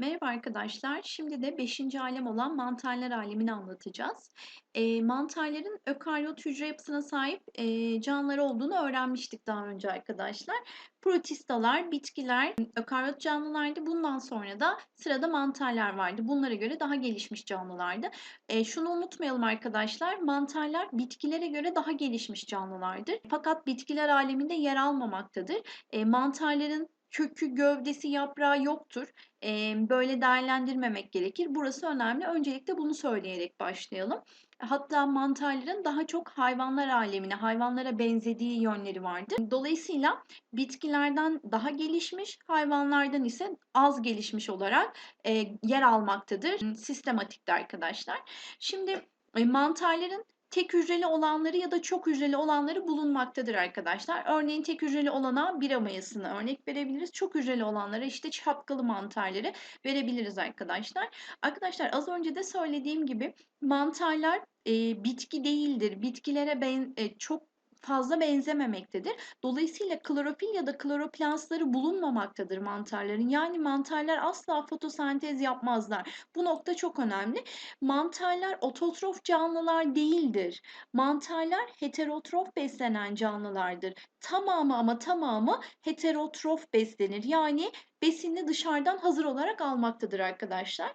Merhaba arkadaşlar. Şimdi de 5. alem olan mantarlar alemini anlatacağız. Eee, mantarların ökaryot hücre yapısına sahip eee, canlılar olduğunu öğrenmiştik daha önce arkadaşlar. Protistalar, bitkiler, ökaryot canlılardı. Bundan sonra da sırada mantarlar vardı. Bunlara göre daha gelişmiş canlılardı. Eee, şunu unutmayalım arkadaşlar. Mantarlar bitkilere göre daha gelişmiş canlılardır. Fakat bitkiler aleminde yer almamaktadır. Eee, mantarların kökü, gövdesi, yaprağı yoktur. Eee, böyle değerlendirmemek gerekir. Burası önemli. Öncelikle bunu söyleyerek başlayalım. Hatta mantarların daha çok hayvanlar alemine, hayvanlara benzediği yönleri vardır. Dolayısıyla bitkilerden daha gelişmiş, hayvanlardan ise az gelişmiş olarak eee, yer almaktadır. Sistematikte arkadaşlar. Şimdi e, mantarların tek hücreli olanları ya da çok hücreli olanları bulunmaktadır arkadaşlar. Örneğin tek hücreli olana bira mayasını örnek verebiliriz. Çok hücreli olanlara işte şapkalı mantarları verebiliriz arkadaşlar. Arkadaşlar az önce de söylediğim gibi mantarlar e, bitki değildir. Bitkilere ben, e, çok fazla benzememektedir. Dolayısıyla klorofil ya da kloroplastları bulunmamaktadır mantarların. Yani mantarlar asla fotosentez yapmazlar. Bu nokta çok önemli. Mantarlar ototrof canlılar değildir. Mantarlar heterotrof beslenen canlılardır. Tamamı ama tamamı heterotrof beslenir. Yani besini dışarıdan hazır olarak almaktadır arkadaşlar.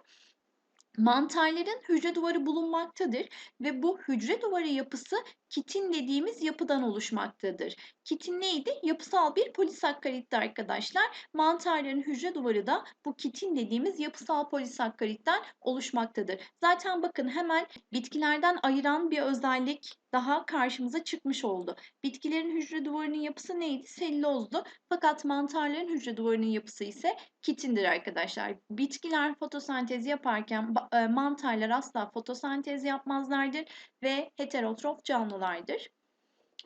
Mantarların hücre duvarı bulunmaktadır ve bu hücre duvarı yapısı kitin dediğimiz yapıdan oluşmaktadır. Kitin neydi? Yapısal bir polisakkaritти arkadaşlar. Mantarların hücre duvarı da bu kitin dediğimiz yapısal polisakkaritten oluşmaktadır. Zaten bakın hemen bitkilerden ayıran bir özellik daha karşımıza çıkmış oldu. Bitkilerin hücre duvarının yapısı neydi? Selülozdu. Fakat mantarların hücre duvarının yapısı ise kitindir arkadaşlar. Bitkiler fotosentez yaparken e, mantarlar asla fotosentez yapmazlardır ve heterotrof canlılardır.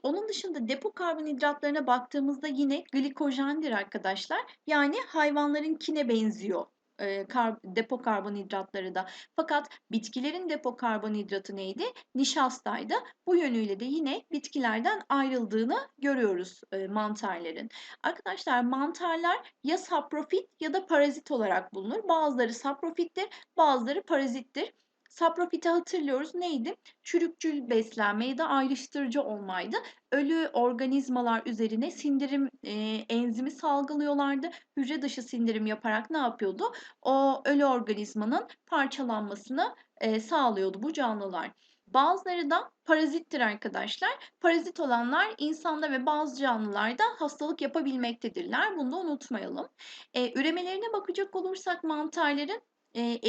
Onun dışında depo karbonhidratlarına baktığımızda yine glikojendir arkadaşlar. Yani hayvanlarınkine benziyor e, kar, depo karbonhidratları da. Fakat bitkilerin depo karbonhidratı neydi? Nişastaydı. Bu yönüyle de yine bitkilerden ayrıldığını görüyoruz e, mantarların. Arkadaşlar mantarlar ya saprofit ya da parazit olarak bulunur. Bazıları saprofittir, bazıları parazittir. Saprofiti hatırlıyoruz. Neydi? Çürükçül beslenme ya da ayrıştırıcı olmaydı. Ölü organizmalar üzerine sindirim e, enzimi salgılıyorlardı. Hücre dışı sindirim yaparak ne yapıyordu? O ölü organizmanın parçalanmasını e, sağlıyordu bu canlılar. Bazıları da parazittir arkadaşlar. Parazit olanlar insanda ve bazı canlılarda hastalık yapabilmektedirler. Bunu da unutmayalım. E, üremelerine bakacak olursak mantarların e,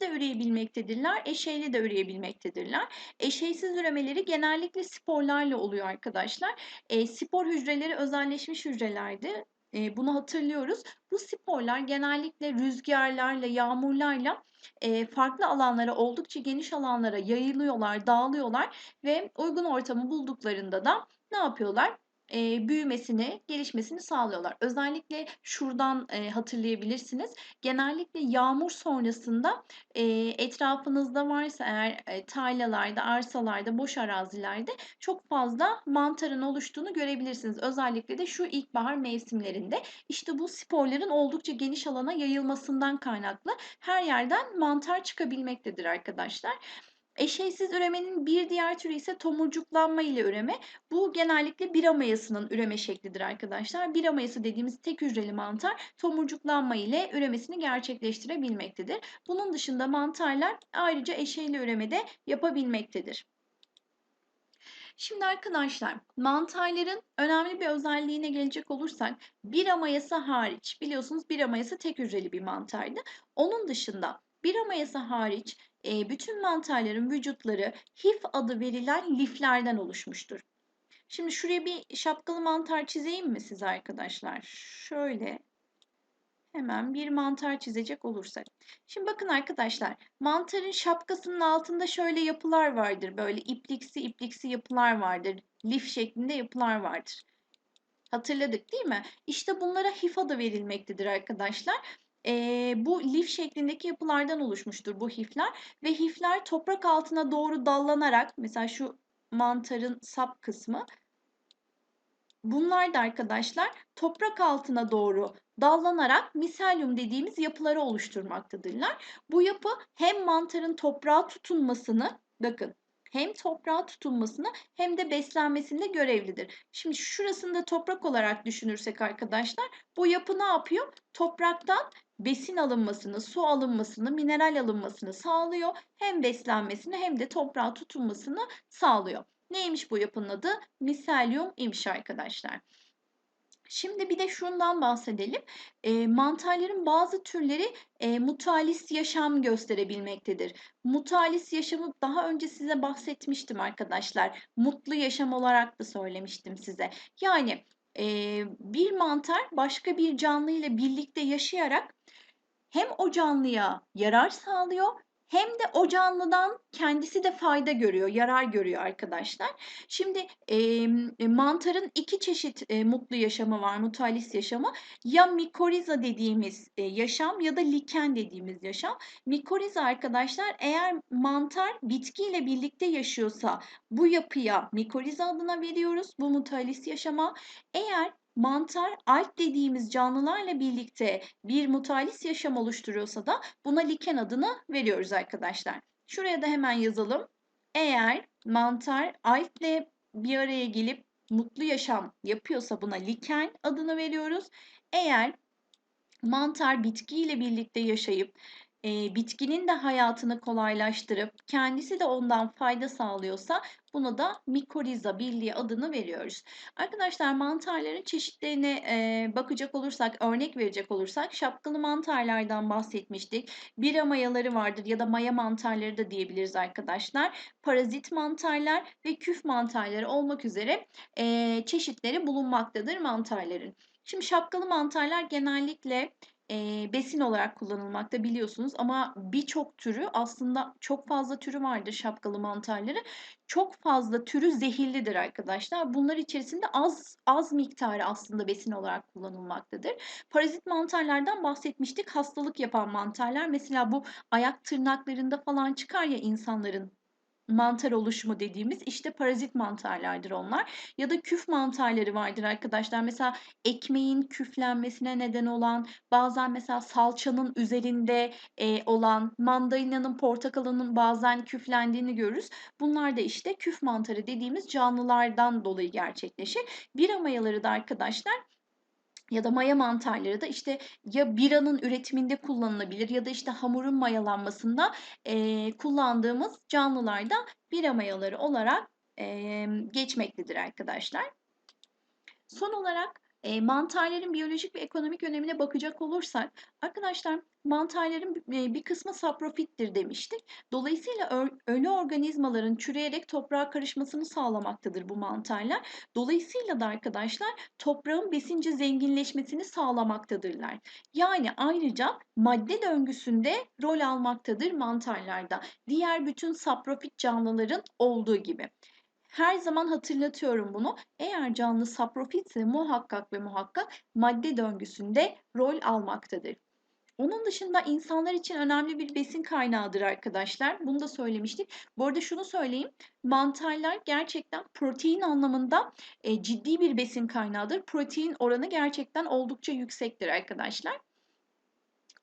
de üreyebilmektedirler, eşeyli de üreyebilmektedirler. Eşeysiz üremeleri genellikle sporlarla oluyor arkadaşlar. E, spor hücreleri özelleşmiş hücrelerdi. E, bunu hatırlıyoruz. Bu sporlar genellikle rüzgarlarla, yağmurlarla e, farklı alanlara, oldukça geniş alanlara yayılıyorlar, dağılıyorlar ve uygun ortamı bulduklarında da ne yapıyorlar? E, büyümesini, gelişmesini sağlıyorlar. Özellikle şuradan e, hatırlayabilirsiniz. Genellikle yağmur sonrasında e, etrafınızda varsa eğer e, tarlalarda, arsalarda, boş arazilerde çok fazla mantarın oluştuğunu görebilirsiniz. Özellikle de şu ilkbahar mevsimlerinde. İşte bu sporların oldukça geniş alana yayılmasından kaynaklı her yerden mantar çıkabilmektedir arkadaşlar. Eşeysiz üremenin bir diğer türü ise tomurcuklanma ile üreme. Bu genellikle bira mayasının üreme şeklidir arkadaşlar. Bira mayası dediğimiz tek hücreli mantar tomurcuklanma ile üremesini gerçekleştirebilmektedir. Bunun dışında mantarlar ayrıca eşeyli üreme de yapabilmektedir. Şimdi arkadaşlar mantarların önemli bir özelliğine gelecek olursak bira mayası hariç biliyorsunuz bira mayası tek hücreli bir mantardı. Onun dışında bira mayası hariç bütün mantarların vücutları hif adı verilen liflerden oluşmuştur. Şimdi şuraya bir şapkalı mantar çizeyim mi size arkadaşlar? Şöyle hemen bir mantar çizecek olursak. Şimdi bakın arkadaşlar mantarın şapkasının altında şöyle yapılar vardır. Böyle ipliksi ipliksi yapılar vardır. Lif şeklinde yapılar vardır. Hatırladık değil mi? İşte bunlara hif adı verilmektedir arkadaşlar e, bu lif şeklindeki yapılardan oluşmuştur bu hifler ve hifler toprak altına doğru dallanarak mesela şu mantarın sap kısmı bunlar da arkadaşlar toprak altına doğru dallanarak miselyum dediğimiz yapıları oluşturmaktadırlar. Bu yapı hem mantarın toprağa tutunmasını bakın hem toprağa tutunmasını hem de beslenmesinde görevlidir. Şimdi şurasını da toprak olarak düşünürsek arkadaşlar bu yapı ne yapıyor? Topraktan besin alınmasını, su alınmasını, mineral alınmasını sağlıyor. Hem beslenmesini hem de toprağa tutunmasını sağlıyor. Neymiş bu yapının adı? Miselyum imiş arkadaşlar. Şimdi bir de şundan bahsedelim. E, mantarların bazı türleri e, mutalis yaşam gösterebilmektedir. Mutalis yaşamı daha önce size bahsetmiştim arkadaşlar. Mutlu yaşam olarak da söylemiştim size. Yani e, bir mantar başka bir canlı ile birlikte yaşayarak hem o canlıya yarar sağlıyor hem de o canlıdan kendisi de fayda görüyor, yarar görüyor arkadaşlar. Şimdi e, mantarın iki çeşit e, mutlu yaşamı var, mutalis yaşamı. Ya mikoriza dediğimiz e, yaşam ya da liken dediğimiz yaşam. Mikoriza arkadaşlar eğer mantar bitkiyle birlikte yaşıyorsa bu yapıya mikoriza adına veriyoruz. Bu mutalis yaşama. Eğer mantar alg dediğimiz canlılarla birlikte bir mutalis yaşam oluşturuyorsa da buna liken adını veriyoruz arkadaşlar. Şuraya da hemen yazalım. Eğer mantar alg ile bir araya gelip mutlu yaşam yapıyorsa buna liken adını veriyoruz. Eğer mantar bitkiyle birlikte yaşayıp e, bitkinin de hayatını kolaylaştırıp kendisi de ondan fayda sağlıyorsa buna da mikoriza birliği adını veriyoruz. Arkadaşlar mantarların çeşitlerine e, bakacak olursak, örnek verecek olursak şapkalı mantarlardan bahsetmiştik. Bira mayaları vardır ya da maya mantarları da diyebiliriz arkadaşlar. Parazit mantarlar ve küf mantarları olmak üzere e, çeşitleri bulunmaktadır mantarların. Şimdi şapkalı mantarlar genellikle e, besin olarak kullanılmakta biliyorsunuz ama birçok türü aslında çok fazla türü vardır şapkalı mantarları. Çok fazla türü zehirlidir arkadaşlar. Bunlar içerisinde az az miktarı aslında besin olarak kullanılmaktadır. Parazit mantarlardan bahsetmiştik. Hastalık yapan mantarlar mesela bu ayak tırnaklarında falan çıkar ya insanların mantar oluşumu dediğimiz işte parazit mantarlardır onlar. Ya da küf mantarları vardır arkadaşlar. Mesela ekmeğin küflenmesine neden olan, bazen mesela salçanın üzerinde e, olan, mandalina'nın, portakalının bazen küflendiğini görürüz. Bunlar da işte küf mantarı dediğimiz canlılardan dolayı gerçekleşir. Bira mayaları da arkadaşlar ya da maya mantarları da işte ya biranın üretiminde kullanılabilir ya da işte hamurun mayalanmasında e, kullandığımız canlılarda bira mayaları olarak e, geçmektedir arkadaşlar. Son olarak e, mantarların biyolojik ve ekonomik önemine bakacak olursak arkadaşlar mantarların bir kısmı saprofittir demiştik. Dolayısıyla ölü organizmaların çürüyerek toprağa karışmasını sağlamaktadır bu mantarlar. Dolayısıyla da arkadaşlar toprağın besince zenginleşmesini sağlamaktadırlar. Yani ayrıca madde döngüsünde rol almaktadır mantarlarda. Diğer bütün saprofit canlıların olduğu gibi. Her zaman hatırlatıyorum bunu. Eğer canlı saprofitse muhakkak ve muhakkak madde döngüsünde rol almaktadır. Onun dışında insanlar için önemli bir besin kaynağıdır arkadaşlar. Bunu da söylemiştik. Bu arada şunu söyleyeyim. Mantarlar gerçekten protein anlamında e, ciddi bir besin kaynağıdır. Protein oranı gerçekten oldukça yüksektir arkadaşlar.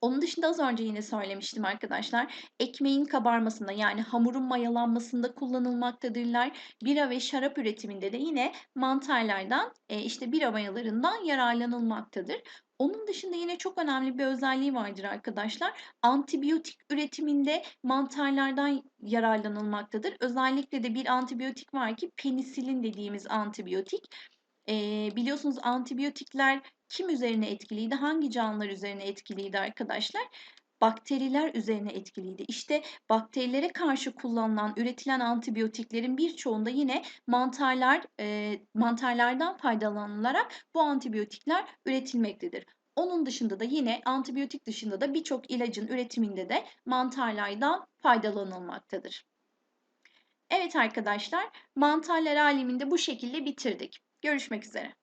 Onun dışında az önce yine söylemiştim arkadaşlar. Ekmeğin kabarmasında yani hamurun mayalanmasında kullanılmaktadırlar. Bira ve şarap üretiminde de yine mantarlardan e, işte bira mayalarından yararlanılmaktadır. Onun dışında yine çok önemli bir özelliği vardır arkadaşlar. Antibiyotik üretiminde mantarlardan yararlanılmaktadır. Özellikle de bir antibiyotik var ki penisilin dediğimiz antibiyotik. Ee, biliyorsunuz antibiyotikler kim üzerine etkiliydi? Hangi canlılar üzerine etkiliydi arkadaşlar? bakteriler üzerine etkiliydi. İşte bakterilere karşı kullanılan, üretilen antibiyotiklerin birçoğunda yine mantarlar e, mantarlardan faydalanılarak bu antibiyotikler üretilmektedir. Onun dışında da yine antibiyotik dışında da birçok ilacın üretiminde de mantarlardan faydalanılmaktadır. Evet arkadaşlar, mantarlar aleminde bu şekilde bitirdik. Görüşmek üzere.